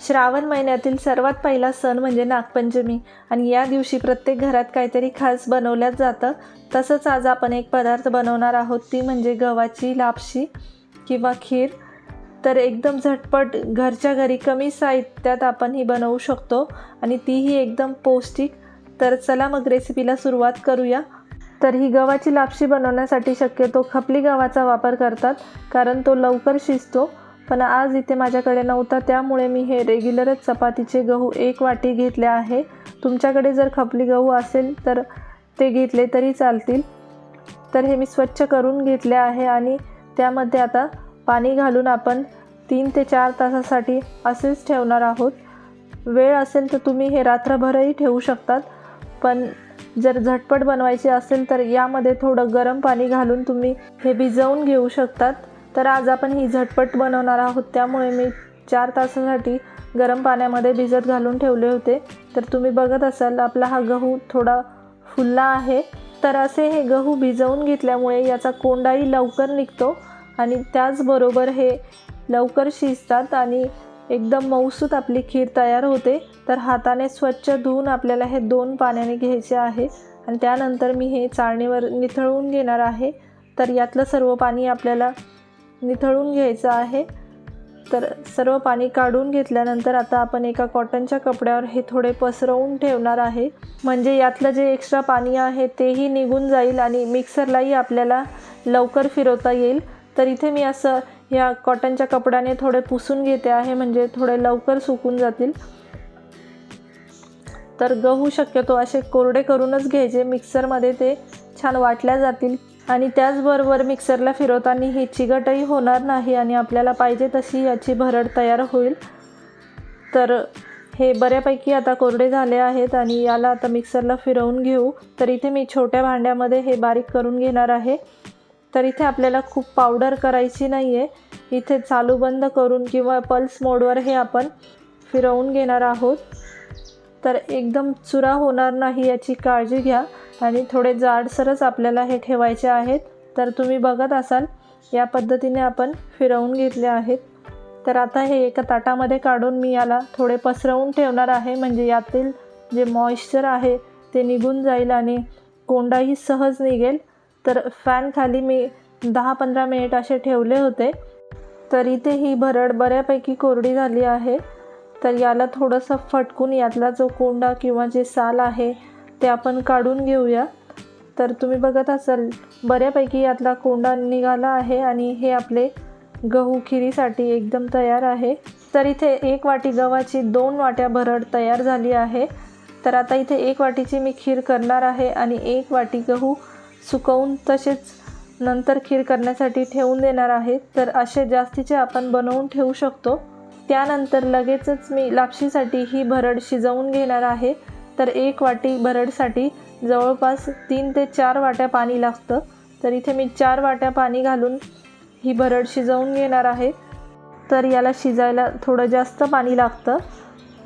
श्रावण महिन्यातील सर्वात पहिला सण म्हणजे नागपंचमी. आणि या दिवशी प्रत्येक घरात काहीतरी खास बनवल्याच जातं. तसंच आज आपण एक पदार्थ बनवणार आहोत. ती म्हणजे गव्हाची लापशी किंवा खीर. तर एकदम झटपट घरच्या घरी कमी साहित्यात आपण ही बनवू शकतो. आणि तीही एकदम पौष्टिक. तर चला मग रेसिपीला सुरुवात करूया. तर ही गव्हाची लापशी बनवण्यासाठी शक्यतो खपली गव्हाचा वापर करतात. कारण तो लवकर शिजतो. पण आज इथे माझ्याकडे नव्हता त्यामुळे मी हे रेग्युलरच चपातीचे गहू एक वाटी घेतले आहे. तुमच्याकडे जर खपली गहू असेल तर ते घेतले तरी चालतील. तर हे मी स्वच्छ करून घेतले आहे आणि त्यामध्ये आता पाणी घालून आपण तीन ते चार तासासाठी असेच ठेवणार आहोत. वेळ असेल तर तुम्ही हे रात्रभरही ठेवू शकतात पण जर झटपट बनवायचे असेल तर यामध्ये थोडं गरम पाणी घालून तुम्ही हे भिजवून घेऊ शकतात. तर आज आपण ही झटपट बनवणार आहोत. त्यामुळे मी चार तासासाठी गरम पाण्यामध्ये भिजत घालून ठेवले होते. तर तुम्ही बघत असाल आपला हा गहू थोडा फुलला आहे. तर असे हे गहू भिजवून घेतल्यामुळे याचा कोंडाही लवकर निघतो आणि त्याचबरोबर हे लवकर शिजतात आणि एकदम मऊसूत आपली खीर तयार होते. तर हाताने स्वच्छ धुवून आपल्याला हे दोन पाण्याने घ्यायचे आहे आणि त्यानंतर मी हे चाळणीवर निथळून घेणार आहे. तर यातलं सर्व पाणी आपल्याला निथळून घ्यायचं आहे. तर सर्व पाणी काढून घेतल्यानंतर आता आपण एका कॉटनच्या कपड्यावर हे थोडे पसरवून ठेवणार आहे. म्हणजे यातलं जे एक्स्ट्रा पाणी आहे तेही निघून जाईल आणि मिक्सरलाही आपल्याला लवकर फिरवता येईल. तर इथे मी असं ह्या कॉटनच्या कपड्याने थोडे पुसून घेते आहे म्हणजे थोडे लवकर सुकून जातील. तर गहू शक्यतो असे कोरडे करूनच घ्यायचे. मिक्सरमध्ये ते छान वाटल्या जातील. आणि त्याचबरोबर मिक्सरला फिरवताना ही चिकटही होणार नाही आणि आपल्याला पाहिजे तशी याची भरड तयार होईल. तर हे बऱ्यापैकी आता कोरडे झाले आहेत आणि याला आता मिक्सरला फिरवून घेऊ. तर इथे मी छोट्या भांड्यामध्ये हे बारीक करून घेणार आहे. तर इथे आपल्याला खूप पावडर करायची नाही आहे इथे चालू बंद करून किंवा पल्स मोडवर हे आपण फिरवून घेणार आहोत. तर एकदम चुरा होणार नाही याची काळजी घ्या. आणि थोडे जाडसरच आपल्याला हे ठेवायचे आहेत. तर तुम्ही बघत असाल या पद्धतीने आपण फिरवून घेतले आहेत. तर आता हे एका ताटामध्ये काढून मी याला थोडे पसरवून ठेवणार आहे. म्हणजे यातील जे मॉइश्चर आहे ते निघून जाईल आणि कोंडाही सहज निघेल. तर फॅन खाली मी दहा पंधरा मिनिट असे ठेवले होते. तर इथे ही भरड बऱ्यापैकी कोरडी झाली आहे. तर याला थोडंसं फटकून यातला जो कोंडा किंवा जे साल आहे ते आपण काढून घेऊया. तर तुम्ही बघत असाल बऱ्यापैकी यातला कोंडा निघाला आहे आणि हे आपले गहू खिरीसाठी एकदम तयार आहे. तर इथे एक वाटी गव्हाची दोन वाट्या भरड तयार झाली आहे. तर आता इथे एक वाटीची मी खीर करणार आहे आणि एक वाटी गहू सुकवून तसेच नंतर खीर करण्यासाठी ठेवून देणार आहे. तर असे जास्तीचे आपण बनवून ठेवू शकतो. त्यानंतर लगेचच मी लापशीसाठी ही भरड शिजवून घेणार आहे. तर एक वाटी भरडसाठी जवळपास तीन ते चार वाट्या पाणी लागतं. तर इथे मी चार वाट्या पाणी घालून ही भरड शिजवून घेणार आहे. तर याला शिजायला थोडं जास्त पाणी लागतं.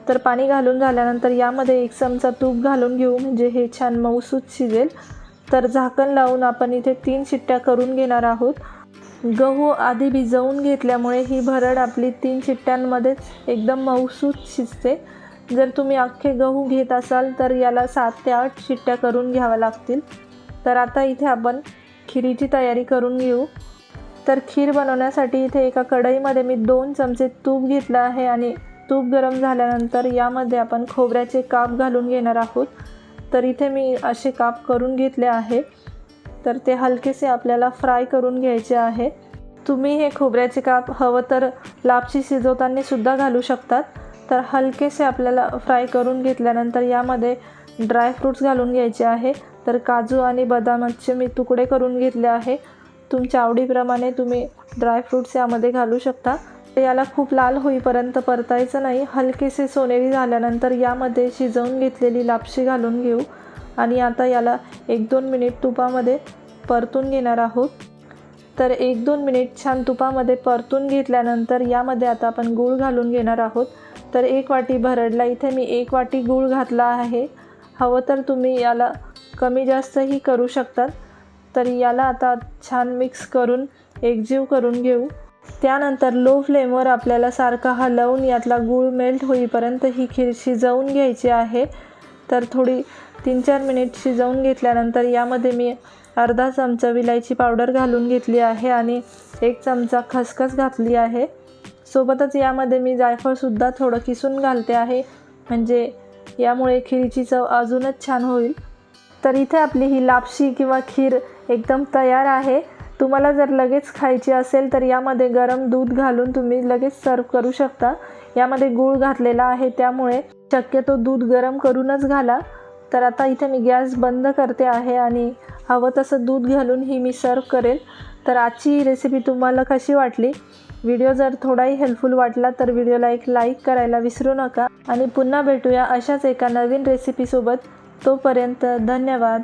तर पाणी घालून झाल्यानंतर यामध्ये एक चमचा तूप घालून घेऊ म्हणजे हे छान मऊसूत शिजेल. तर झाकण लावून आपण इथे तीन शिट्ट्या करून घेणार आहोत. गहू आधी भिजवून घेतल्यामुळे ही भरड आपली तीन शिट्ट्यांमध्येच एकदम मऊसूत शिजते. जर तुम्ही अख्खे गहू घेत असाल तर याला सात ते आठ शिट्ट्या करून घ्याव्या लागतील. तर आता इथे आपण खिरीची तयारी करून घेऊ. तर खीर बनवण्यासाठी इथे एका कढईमध्ये मी दोन चमचे तूप घेतलं आहे आणि तूप गरम झाल्यानंतर यामध्ये आपण खोबऱ्याचे काप घालून घेणार आहोत. तर इथे मी असे काप करून घेतले आहे. तर ते हलकेसे आपल्याला फ्राय करून घ्यायचे आहे. तुम्ही हे खोबऱ्याचे काप हवं तर लापशी शिजवताना सुद्धा घालू शकतात. तर हलकेसे आपल्याला फ्राय करून घेतल्यानंतर यामध्ये ड्रायफ्रूट्स घालून घ्यायचे आहे. तर काजू आणि बदामाचे मी तुकडे करून घेतले आहे. तुमच्या आवडीप्रमाणे तुम्ही ड्रायफ्रूट्स यामध्ये घालू शकता. याला खूप लाल होईपर्यंत परतायचं नाही. हलकेसे सोनेरी झाल्यानंतर यामध्ये शिजवून घेतलेली लापशी घालून घेऊ. आणि आता याला एक दोन मिनिट तुपामध्ये परतून घेणार आहोत. तर एक दोन मिनिट छान तुपामध्ये परतून घेतल्यानंतर यामध्ये आता आपण गूळ घालून घेणार आहोत. तर एक वाटी भरडला इथे मी एक वाटी गूळ घातला आहे. हवं तर तुम्ही याला कमी जास्तही करू शकतात. तर याला आता छान मिक्स करून एकजीव करून घेऊ. त्यानंतर लो फ्लेमवर आपल्याला सारखा हलवून यातला गूळ मेल्ट होईपर्यंत ही खीर शिजवून घ्यायची आहे. तर थोडी तीन चार मिनिट शिजवून घेतल्यानंतर यामध्ये मी अर्धा चमचा विलायची पावडर घालून घेतली आहे आणि एक चमचा खसखस घातली आहे. सोबतच यामध्ये मी जायफळसुद्धा थोडं किसून घालते आहे. म्हणजे यामुळे खिरीची चव अजूनच छान होईल. तर इथे आपली ही लापशी किंवा खीर एकदम तयार आहे. तुम्हाला जर लगेच खायची असेल तर यामध्ये गरम दूध घालून तुम्ही लगेच सर्व करू शकता. यामध्ये गूळ घातलेला आहे त्यामुळे शक्यतो दूध गरम करूनच घाला. तर आता इथे मी गॅस बंद करते आहे आणि हवं तसं दूध घालून ही मी सर्व करेल. तर आजची रेसिपी तुम्हाला कशी वाटली? व्हिडिओ जर थोडाही हेल्पफुल वाटला तर व्हिडिओला एक लाईक करायला विसरू नका. आणि पुन्हा भेटूया अशाच एका नवीन रेसिपीसोबत तोपर्यंत धन्यवाद.